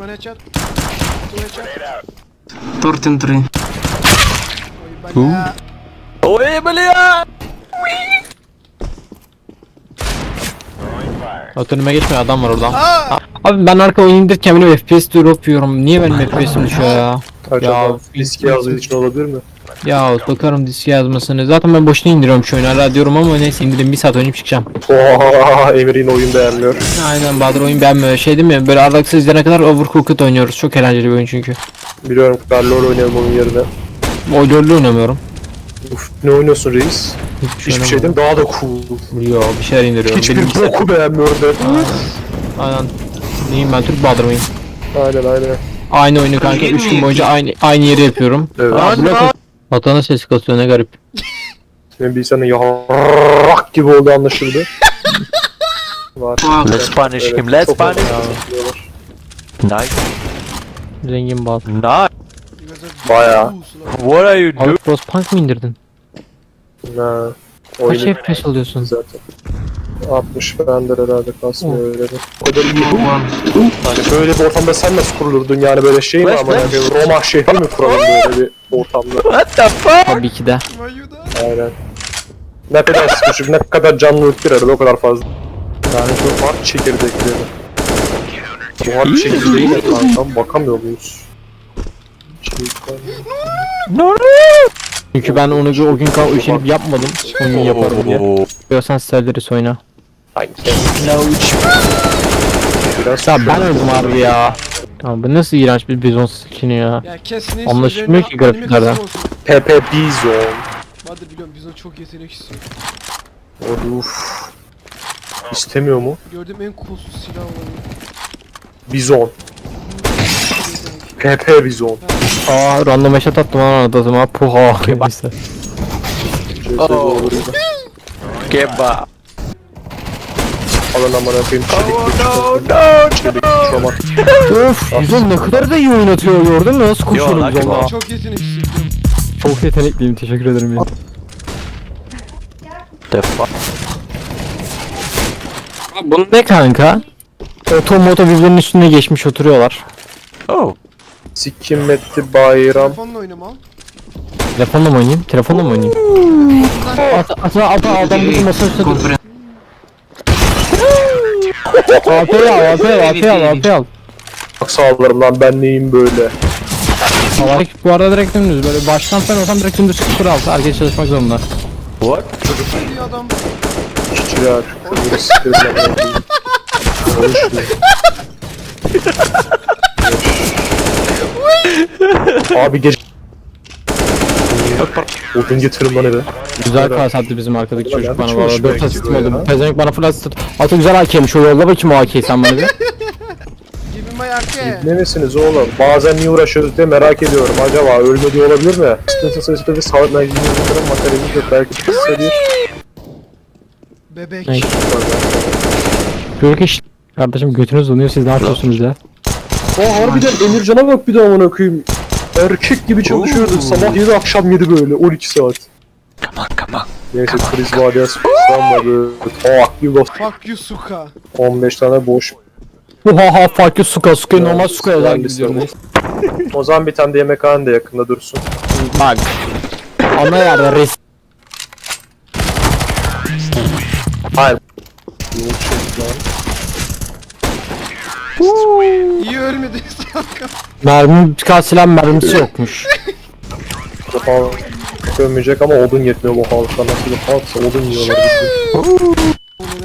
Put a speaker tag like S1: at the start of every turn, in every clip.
S1: One headshot. Two headshot.
S2: Torten 3.
S1: Ой, бля.
S3: Ой, бля!
S4: At önüme geçmiyor adam var orada.
S1: Aa!
S4: Abi ben arka oyun indirken benim FPS drop yiyorum. Niye benim FPS'im düşüyor ya?
S5: Acaba
S4: Ya,
S5: riski yazdığı için olabilir mi?
S4: Ya bakarım disk yazmasını. Zaten ben boşuna indiriyorum şu oyunu hala diyorum ama neyse indireyim bir saat oynayıp çıkacağım.
S5: Oha Emir'in oyun beğenmiyor.
S4: Aynen Bahadır oyun beğenmiyor. Şey değil mi? Böyle aralıksız izleyene kadar Overcooked oynuyoruz. Çok eğlenceli bir oyun çünkü.
S5: Biliyorum ben LoL oynayalım onun yerine.
S4: O LoL'ü oynamıyorum.
S5: Uf ne oynuyorsun reis?
S4: Hiçbir
S5: Hiçbir şeyden daha da cool.
S4: Yo bir şeyler indiriyorum.
S5: Hiçbir
S4: Benim-
S5: boku beğenmiyorum ben.
S4: Aynen. Neyim ben Türk Bahadır mıyım?
S5: Aynen aynen.
S4: Aynı oyunu kanka 3 gün boyunca aynı aynı yeri yapıyorum.
S5: Evet.
S4: Aa, blok Vatanın sesi kasıyor ne garip.
S5: Senin bilgisayarın yarrak gibi oldu anlaşıldı. Var.
S3: Let's punish him, let's
S5: çok
S3: punish
S5: anlaşılıyorlar.
S3: Nice,
S4: Zengin Bahadır.
S3: nice.
S5: Bayağı.
S3: What are you
S4: Abi
S3: doing?
S4: Frostpunk mı indirdin?
S5: Ha.
S4: Kaç
S5: Oyunu
S4: FPS alıyorsun?
S5: zaten. 60 bende herhalde kasmıyor öyle de. O kadar iyi. Hani böyle bir ortamda sen nasıl kurulurdun yani böyle şey mi ama yani. Roma şehri mi kuralım böyle bir ortamda?
S3: What the fuck?
S4: Tabii ki de.
S5: Aynen. Ne kadar sıkışık, ne kadar canlılık bir arada o kadar fazla. Yani şu harp çekirdekleri. Bu harp çekirdeği ne kankam bakamıyor muyuz?
S3: No, no!
S4: Çünkü ben onu bir o gün kal üşenip yapmadım. Oyun yaparım diye. Diyorsan Stellaris oyna. Ya ben öldüm abi ya. Ya bu nasıl iğrenç bir bizon skin'i ya.
S1: Ya kes ne
S4: Anlaşılmıyor ki grafiklerden.
S5: Pepe Bizon.
S1: Hadi biliyorum Bizon çok yetenek istiyor.
S5: Of. İstemiyor mu?
S1: Gördüğüm en kolsuz silah olabilir.
S5: Bizon. Pepe Bizon.
S4: Aa random eşat attım lan arada zaman. Puha.
S5: Ya.
S3: Kebab.
S5: Alın amına koyayım çelik
S3: Oh,
S5: geçti.
S3: no, no,
S5: Çelik çomak.
S4: Öf bizon ne kadar da iyi oynatıyor gördün mü? Nasıl koşuyorum
S3: Yo,
S4: bizonla.
S1: Çok yetenek istiyor.
S4: Çok yetenekliyim teşekkür ederim ya.
S3: The fuck?
S4: Bu ne kanka? Oto moto birbirinin üstüne geçmiş oturuyorlar.
S3: Oh,
S5: Sikim etti bayram.
S1: Telefonla oynama.
S4: Telefonla mı oynayayım? Telefonla mı oynayayım? Ata ata adam bütün masa üstüne dur. AP'yi al AP'yi al AP'yi al AP'yi al.
S5: Bak sağlarım lan ben neyim böyle.
S4: Hava bu arada direkt dümdüz böyle baştan sen olsam direkt dümdüz 0 Herkes çalışmak zorunda.
S3: what?
S1: İyi adam.
S5: Sikerim amına koyayım. Konuşmuyor. Abi gece... Odun getirin bana be.
S4: Güzel kas attı bizim arkadaki çocuk bana valla.
S5: hoşuma
S4: 4 asistim oldu. Pezevenk bana full asist attı. Atı güzel AK'ymiş o yolla bakayım o AK'yi sen bana bir.
S1: AK.
S5: Ne misiniz oğlum? Bazen niye uğraşıyoruz diye merak ediyorum. Acaba ölmedi olabilir mi? Sıkıntı sırasında bir sağlık merkezinde yatırım materyalimiz yok. Belki bir kısa bir...
S1: Bebek.
S4: Çocuk iş. Kardeşim götünüz donuyor siz ne yapıyorsunuz ya?
S5: O harbiden Emircan'a bak bir de amına koyayım. Erkek gibi çalışıyordu. Sabah 7 akşam 7 böyle 12 saat.
S3: Come on, come on.
S5: Neyse kriz vadeye sıkıştıran var böyle. Tak bir bas.
S1: Fuck you suka.
S5: 15 tane boş.
S4: Oha fuck you suka suka normal suka yazar gidiyorum.
S5: O zaman bir tane de yemekhane de yakında dursun.
S4: Bak. Ana yerde res.
S5: Hayır.
S1: İyi ölmedi.
S4: Mermi çıkan silah mermisi yokmuş.
S5: Gömmeyecek ama odun yetmiyor bu halka. Nasıl bir halksa odun yiyorlar.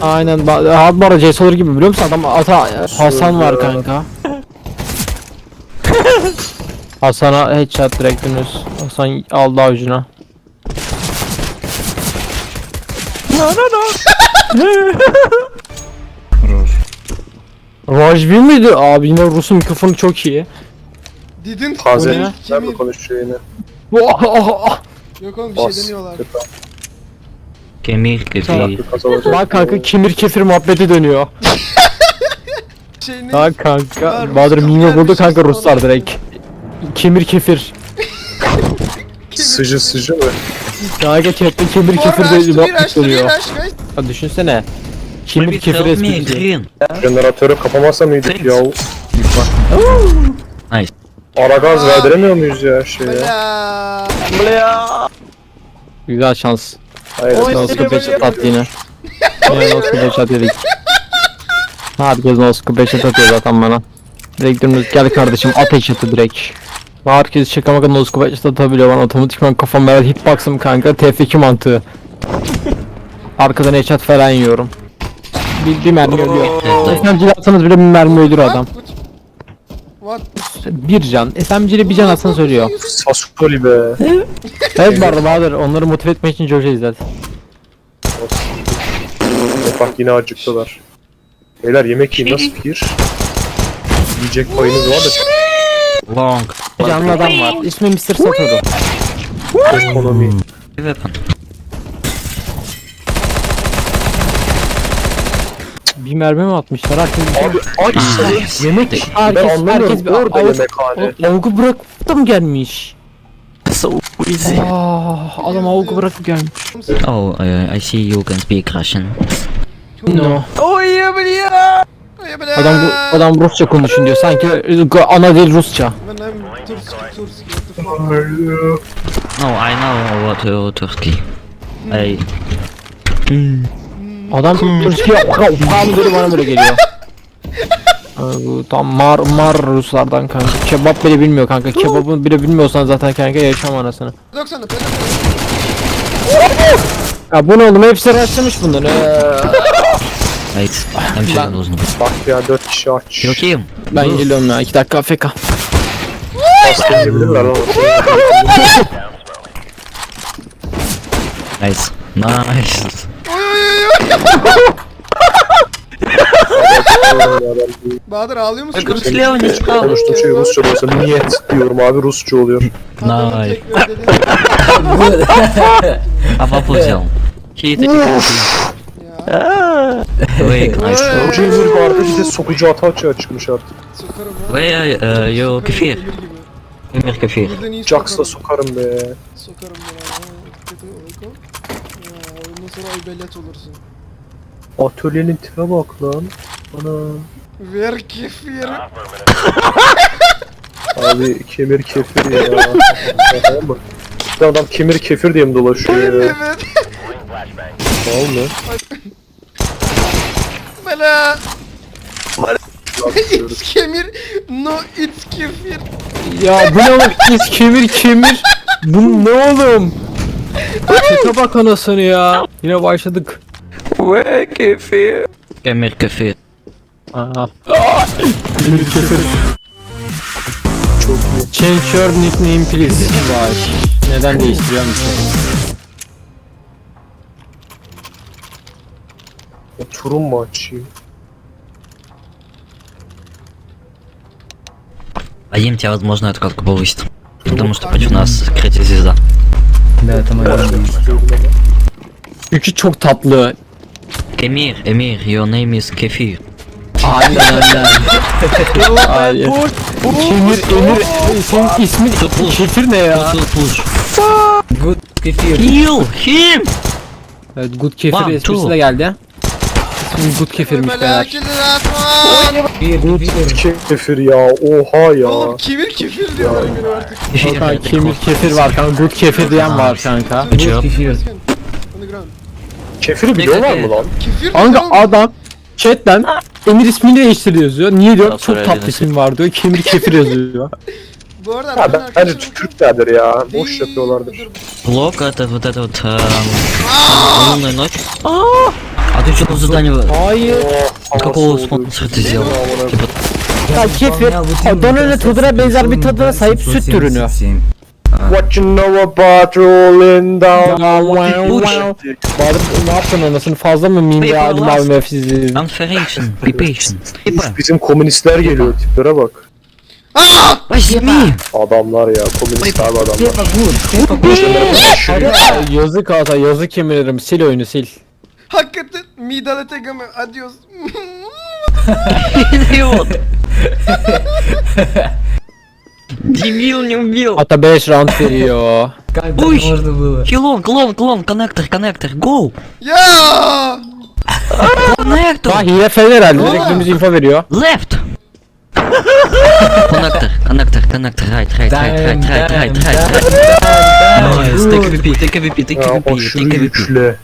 S4: Aynen. Abi bu arada olur gibi biliyor musun? Adam ata Hasan var kanka. Hasan'a headshot direkt dönüyoruz. Hasan aldı avucuna. Rajvi miydi? Abi yine Rus'un mikrofonu çok iyi.
S1: Didn't
S5: Taze.
S1: kill
S5: Sen mi konuşuyor yine?
S1: Yok oğlum bir şey
S5: Bas.
S1: demiyorlar.
S2: Kemil Kepi.
S5: Bir kazanacak.
S4: Bak kanka kimir kefir muhabbeti dönüyor.
S1: Şey ne?
S4: Bak kanka. Bahadır
S1: Rus
S4: minyo
S1: kapılar
S4: buldu kanka Ruslar direkt. Kimir kefir.
S5: Sıcı sıcı mı?
S4: Kanka chatte kimir kefir de muhabbet dönüyor. Ha düşünsene. Kimir kefir esprisi.
S2: green.
S5: Jeneratörü kapamazsa mıydık
S2: Thanks.
S5: ya?
S2: Nice.
S5: Ara gaz verdiremiyor muyuz ya şeye?
S1: Bela.
S4: Güzel şans.
S5: Hayır.
S4: Noskop headshot attı yine. Yine noskop headshot yedik. Herkes noskop headshot atıyor zaten bana. Direkt dümdüz gel kardeşim at headshot'ı direkt. Herkes şaka maka noskop headshot atabiliyor bana otomatikman kafam böyle hitbox'ım kanka TF2 mantığı. Arkadan headshot falan yiyorum. Bir, bir mermi ölüyor. SMG'li atsanız bile bir mermi ölür adam.
S1: What?
S4: Bir can. SMG'li bir can atsan söylüyor.
S5: Sasukoli be.
S4: evet bu arada onları motive etmek için Jojo izler.
S5: Bak yine acıktılar. Beyler yemek yiyin nasıl şey- fikir? Yiyecek payınız var da
S2: Long.
S4: Canlı adam var. İsmi Mr. Satoru.
S5: ekonomi.
S2: Evet.
S4: 200 mermi mi atmışlar? Herkes şey
S5: Abi aç
S2: sayısı.
S5: Yemek.
S4: herkes
S5: Ben
S4: herkes bir
S5: Orada
S4: av-
S5: yemekhane.
S4: av- avgu bırakıp da mı gelmiş?
S3: So
S4: ah, adam avgu bırakıp gelmiş.
S2: Oh, uh, I see you can speak Russian.
S4: No.
S1: Oh,
S4: Adam bu adam adam Rusça konuşun diyor. Sanki ıı, ana dil Rusça.
S2: No, I know what to Turkey. I. Hmm.
S4: Adam Türkiye tam böyle bana böyle geliyor. Bu tam mar mar Ruslardan kanka. Kebap bile bilmiyor kanka. Kebabı bile bilmiyorsan zaten kanka yaşam anasını.
S1: 90 da
S4: Ya bu ne oğlum hepsi rastlamış bunları.
S2: I'm sure it wasn't.
S5: Bak ya dört kişi aç.
S2: Okay?
S4: Ben geliyorum ya 2 dakika AFK.
S5: Hasta yiyebilirler ama.
S2: Nice. Nice.
S1: Bahadır ağlıyor musun?
S2: слева не читал.
S5: Konuştuğum şey Rusça olsa niyet diyorum abi Rusça oluyor.
S1: Adamın
S2: Nice.
S1: tek bir dediği-
S2: А папу взял. Чьи такие
S1: Ya.
S2: Wait, nice.
S5: Hoca Emir vardı bir de sokucu ata açığa çıkmış artık.
S1: Sokarım ha.
S2: Where uh, you kefir?
S1: Emir gibi.
S2: Emir kefir.
S1: Birden iyi
S5: Jax'la
S1: sokarım.
S5: sokarım be.
S1: Sokarım ben ha. Kötü uyku. Ya, Ondan sonra aybelet olursun.
S5: Atölyenin tipe bak lan. Ana.
S1: Ver kefir.
S5: Abi kemir kefir ya. tamam mı? Bir adam kemir kefir diye mi dolaşıyor ya?
S1: Evet.
S5: Tamam mı?
S1: Bela. It's kemir. No it's kefir.
S4: Ya bu ne oğlum? İz kemir kemir. Bu ne oğlum? Tipe bak anasını ya. Yine başladık.
S3: Where kefir?
S2: Emir kefir.
S4: Aha. Kemir kefir. Change your nickname please. Vay. Neden değiştiriyor musun?
S5: Oturum mu açayım?
S2: А им тебя, возможно, это как повысит. Потому что против нас скрытая Dağıtama
S4: Çünkü çok tatlı.
S2: Emir, Emir, your name is Kefir.
S4: Hayır Emir, Emir, senin ismin Kefir ne ya?
S2: Good Kefir. Heal him.
S4: Evet, Good Kefir esprisi de geldi. İsmin Good Kefir'miş
S1: Bela
S4: beyler.
S1: kilir atma.
S5: Kefir ya oha ya.
S1: Oğlum kemir kefir diyorlar Emir artık.
S4: Kanka Kemir Kefir var kanka. Good Kefir diyen var kanka.
S2: Good job.
S1: Underground.
S5: Kefiri biliyorlar mı lan?
S1: Kefir
S4: Kanka
S1: diyorum.
S4: adam chatten Emir ismini değiştir yazıyor. Niye diyor?
S3: Daha
S4: Çok
S3: sonra
S4: tatlı
S3: öyle
S4: isim var diyor. Kemir Kefir yazıyor.
S1: Bu arada
S5: Ha
S1: arkadaşlar
S5: ben, bence
S1: arkadaşlar-
S5: Türklerdir ya. Boş
S1: Değil,
S5: yapıyorlardır.
S1: dur.
S2: Блок это вот это вот эм, лунная ночь. А ты что за задание
S4: Hayır.
S5: Oh,
S2: какого
S5: havası oldu.
S2: спонсора ты сделал? Типа,
S4: Ya Kefir Adana'nın tadına benzer bir tadına sahip süt ürünü.
S5: What you know about rolling down?
S4: Bahadır ne yaptın anasını fazla mı meme ve Ali Mavi Mefsizliği?
S2: Unfederation, be patient. Типа,
S5: Bizim komünistler geliyor tiplere bak.
S2: возьми!
S5: Adamlar ya komünist abi adamlar.
S4: Hadi yazık ata yazık kemiririm sil oyunu sil.
S1: Hakikaten midale tegame adios.
S2: Идиот! Дебил не убил!
S4: Ata 5 round veriyor.
S2: Уй! Хилон, клон, клон, коннектор, коннектор, гоу!
S1: ya!
S2: Коннектор!
S4: Ha hile falan herhalde direkt dümdüz info veriyor.
S2: Left! Коннектор, коннектор, коннектор, right, right, right, right, right, right, right, right. Nice, take a VP, take a VP, take a
S5: Ya
S2: VP,
S5: aşırı
S2: take a VP.
S5: güçlü.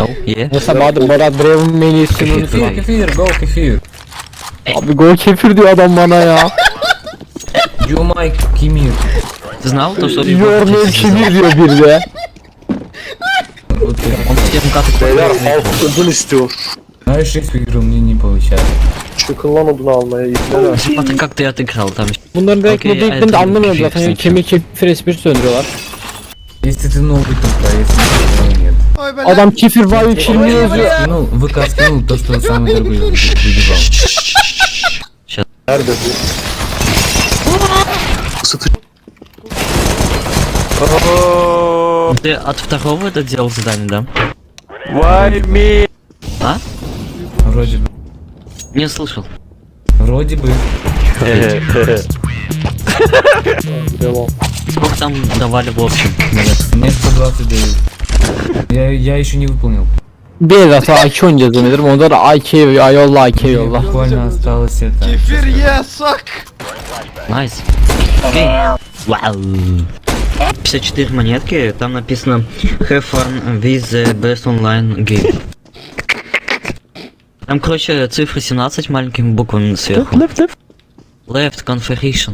S2: Oh, yeah.
S4: Mesela Bahadır Murat Brev'in menüsünü
S2: Kefir,
S6: Kefir, go kefir.
S4: Abi gol kefir diyor adam bana ya.
S6: You my Kimir.
S2: Ты знал то, что...
S4: Yormayın kefir diyor bir de.
S6: Окей.
S2: Он всем как
S5: Beyler halk odun istiyor.
S6: Знаешь, эту игру мне не получается.
S5: Çıkın lan odunu almaya ibneler.
S2: Смотри, как ты отыграл там.
S4: Bunların direkt
S2: Okey,
S4: okay,
S2: evet,
S4: dediklerini de
S2: tabii,
S4: anlamıyorum
S2: kefir
S4: zaten. Yani
S2: sanki.
S4: kemik kefir esprisi söndürüyorlar.
S6: Если ты новый тупо, если нет.
S1: Ay ben
S4: Adam kefir var 320 yazıyor.
S6: Скинул, ВК скинул то, что самый дорогой выбивал.
S5: Nerede bu? Isıtıcı.
S2: Ты от второго это делал задание, да?
S3: Why me?
S6: Вроде бы.
S2: Не слышал.
S6: Вроде бы.
S2: Сколько там давали в общем? наверное?
S6: Мне 129. Я, я еще не выполнил.
S4: Bir defa AK oynayacağız demedim. Onda da AK ya yolla AK yolla.
S6: Буквально осталось это.
S1: ye sak.
S2: Найс. Вау. 54 монетки, там написано Have fun with the best online game. Там, короче, цифра 17 маленькими буквами сверху. Left configuration.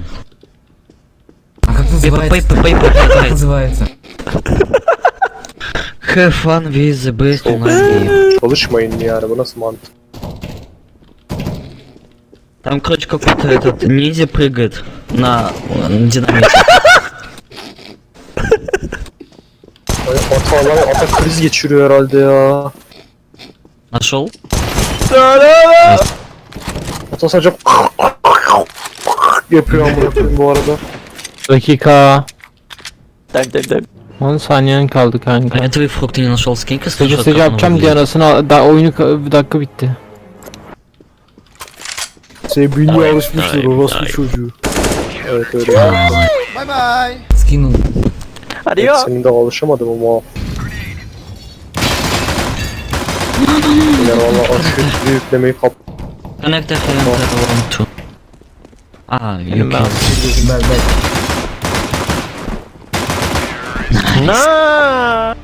S6: А как
S2: Paper,
S6: называется?
S2: paper, paper,
S6: Как
S2: paper.
S6: называется?
S2: Have fun with the best online game.
S5: Çalışmayın yani bu nasıl mantık?
S2: Там, короче, какой-то этот ниндзя прыгает на э, динамите.
S5: Ay, ata lan ata kriz geçiriyor herhalde ya.
S2: Нашел?
S5: Ata sadece yapıyor amına koyayım bu arada.
S4: Dakika.
S3: Так, так, так.
S4: 10 saniyen kaldı kanka.
S2: Это вы фрукты не нашел
S4: скинка,
S2: слышал,
S4: Sıcı
S2: как
S4: yapacağım diye anasını al- da oyunu bir dakika bitti.
S5: Şey bünye alışmıştır o nasıl çocuğu. Evet öyle.
S1: yaptım.
S6: Скинул.
S5: Hepsini de alışamadım ama. Ya valla aşırı yüklemeyi kap.
S2: Connect FM to room 2. А, you can.
S6: Ben ben.
S3: На!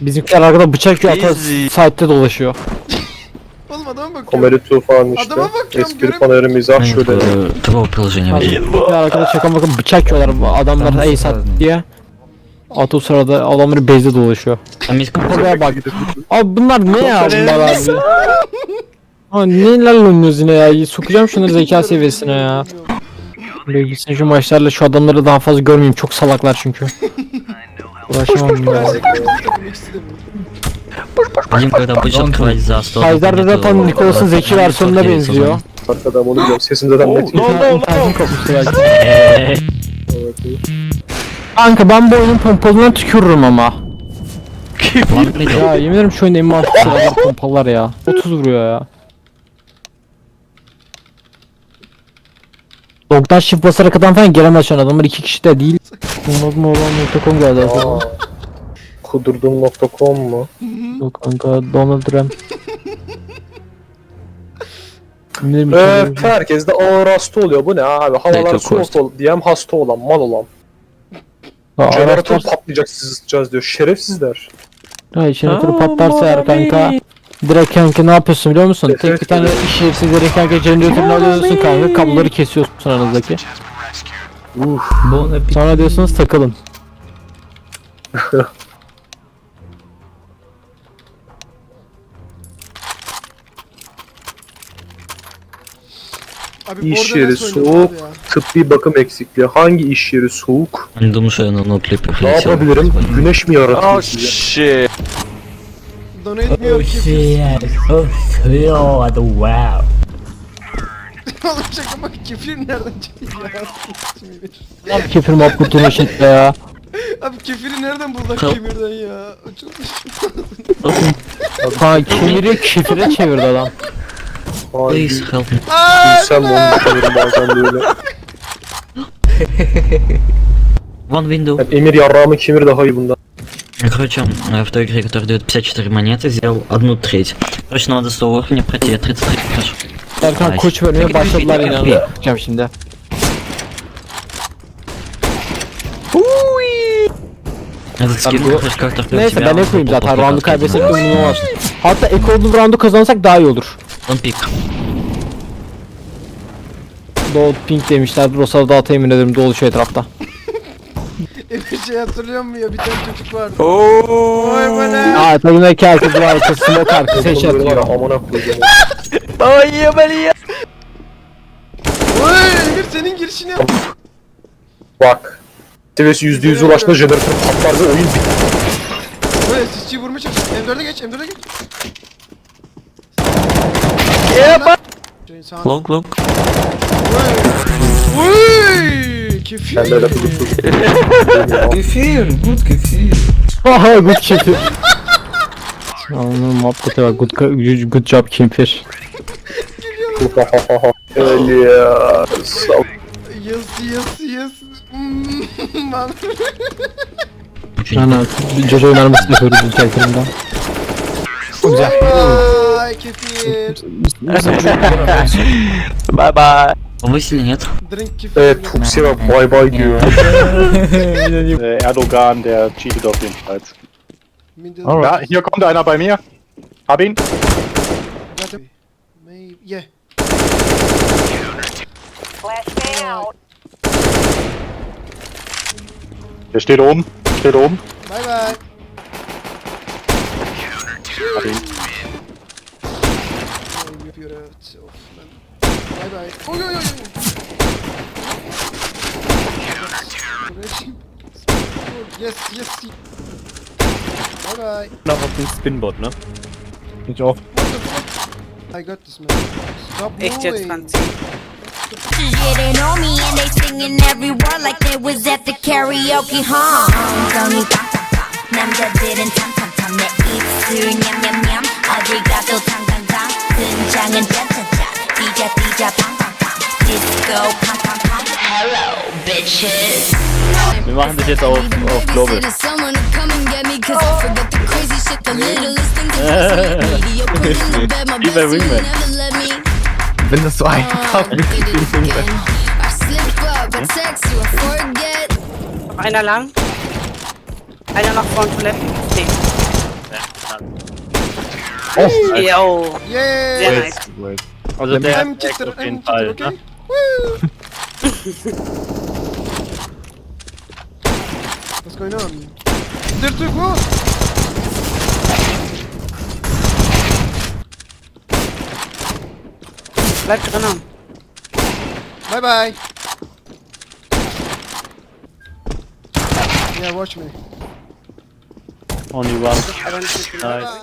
S4: Bizimkiler arkada bıçak yiyor ata
S3: Easy.
S4: saatte dolaşıyor.
S1: Oğlum adama bakıyorum.
S5: Komedi tufan işte.
S1: Adama bakıyorum,
S5: Espri
S1: göremiyorum.
S5: paneri mizah
S2: Нет,
S5: şöyle.
S2: э, Твоего приложения возьми.
S4: Bizimkiler arkada şaka bakın bıçak yiyorlar bu adamlar
S6: Tamam,
S4: ey sat
S6: lazım.
S4: diye. Ata o sırada adamları bezde dolaşıyor.
S2: Там есть какой-то...
S4: Oraya bak. Abi bunlar ne ya bunlar abi? Ha nelerle oynuyoruz yine ya? Sokacağım şunları zeka seviyesine ya. Böyle gitsin şu maçlarla şu adamları daha fazla görmeyeyim. Çok salaklar çünkü. Uğraşamam bunlarla.
S2: Linko'ya da bıçak kıvacı zastı
S4: oldu. Haydar'da zaten Nikolas'ın zeki versiyonuna benziyor.
S5: Arkadan onu biliyorum. Sesimde de net.
S3: No no no.
S4: Kanka ben bu oyunun pompalına tükürürüm ama. ya yemin ederim şu oyunda en mantıklı pompalar ya. 30 vuruyor ya. Dog'dan shift basarak adam falan gelemez şu an adamlar iki kişi de değil. Umudum olan.com geldi
S5: Aa,
S4: aslında.
S5: Kudurdum.com mu?
S4: Yok kanka Donald Trump. Bilmiyorum,
S5: Ee, herkes de ağır hasta oluyor. Bu ne abi? Havalar
S2: Evet,
S5: soğuk
S2: course.
S5: ol diyem hasta olan, mal olan.
S4: Ha,
S5: Jeneratör
S4: araçlar-
S5: patlayacak siz ısıtacağız diyor. Şerefsizler.
S4: Ha jeneratörü patlarsa eğer kanka Direkt kanka ne yapıyorsun biliyor musun?
S5: Evet,
S4: Tek
S5: evet,
S4: bir tane iş yerinde kanka jeneratörünü alıyorsun kanka kabloları kesiyorsun aranızdaki.
S6: Bon appétit.
S4: Sonra diyorsunuz takılın.
S1: Abi
S5: İş
S1: Borderlands
S5: yeri
S1: oynadım
S5: soğuk.
S1: abi ya.
S5: Tıbbi bakım eksikliği. Hangi iş yeri soğuk?
S2: Не думаю, что я на ноутлипе
S5: Ne
S2: прилетел.
S5: yapabilirim? Güneş mi yaratıyor
S3: Oh
S5: size?
S3: shit.
S1: Donate me your kefir.
S6: Oh god, wow.
S1: Oğlum şaka bak kefir nereden çıktı ya?
S4: Ne yapayım kefir muhabbetini şimdi ya.
S1: Abi kefiri nereden bulduk
S2: Kal-
S1: kemirden ya? Açılmış.
S4: Ha kemiri kefire çevirdi adam.
S5: Ay,
S2: Please help me.
S1: Aaa!
S5: De onu düşünüyorum bazen böyle.
S2: One window.
S5: Yani Emir yarrağımı kemir daha iyi bundan.
S2: Короче, в той игре, которая дает 54 монеты, сделал одну треть. Короче, надо 100 уровня пройти, 33 хорошо.
S4: Erkan koç bölümü başladılar yine
S2: onu
S4: yapacağım şimdi. Neyse ben ekoyum zaten roundu kaybetsek kızını ulaştık. Hatta eko olduğu roundu kazansak daha iyi olur.
S2: Don't pick.
S4: Don't pink demişler. Rosal dağıtayım ederim doluşu etrafta.
S1: Bir şey hatırlıyor musun ya? Bir tane çocuk vardı.
S3: Oh.
S1: Vay bana.
S4: Aa takımda iki arka bir arka smoke arka seç
S5: Bunları var ya,
S4: atıyor.
S5: Amına koyacağım.
S3: Ay Maria.
S1: Oy Emir senin girişini yap.
S5: Bak. Seviyesi %100 ulaştı jeneratör patlar ve oyun bitti.
S1: Oy SSG'yi vurmaya çalış. M4'e geç M4'e geç.
S3: Yeah, bak.
S1: Şey,
S3: Long long.
S1: Oy. Oy. Kefir.
S5: Ben böyle
S6: Kefir. Good kefir.
S4: Haha good kefir. Anladım muhabbete bak. Good, good job kefir.
S5: Hell
S1: yeah. Yes yes yes. Lan.
S4: Ana, Jojo'yu mermisini yapıyoruz bu kelkirinden. Güzel.
S1: Ay kefir.
S3: bye bye.
S2: Wo
S1: ist denn
S5: jetzt? Äh, bak bay Boy Boy
S7: Äh, Erdogan, der cheatet auf jeden Fall. Ja, hier kommt einer bei mir. Hab ihn.
S1: Maybe. Yeah. Flashbang out.
S7: Der steht oben. Steht oben.
S1: Bye bye.
S7: Hab ihn.
S1: Oy, yapıyor evet. Of lan. Bye bye. Oy oy oy. Yes yes. Bye bye.
S7: Noch auf den Spinbot, ne?
S5: Ich auch.
S1: What the fuck? I got this man. Stop
S8: Echt jetzt,
S1: moving.
S8: Franzi?
S9: Yeah, they know me and they singing every word like they was at the karaoke, huh? 엉덩이 빵빵빵 남자들은 탐탐탐 내 입술 냠냠냠 어딜 가도 당당당 등장은 짜짜 DJ, DJ, pam, pam, pam. Disco, pam, pam, pam. Hello, bitches.
S7: Wir machen das jetzt auf, auf Global. Wie bei Wingman.
S6: Bin das so einfach ist, wie Wingman.
S8: Noch einer lang. Einer nach vorne Toilette. Nee. Oh, nice. Yo. Yay.
S1: Sehr
S8: nice.
S7: Also der ist
S1: cheater.
S7: auf jeden. Fall.
S1: Okay.
S7: Ne?
S1: What's going on? There to go.
S8: Bleib drinnen.
S1: Bye bye. Yeah, watch me.
S7: Only one. Nice.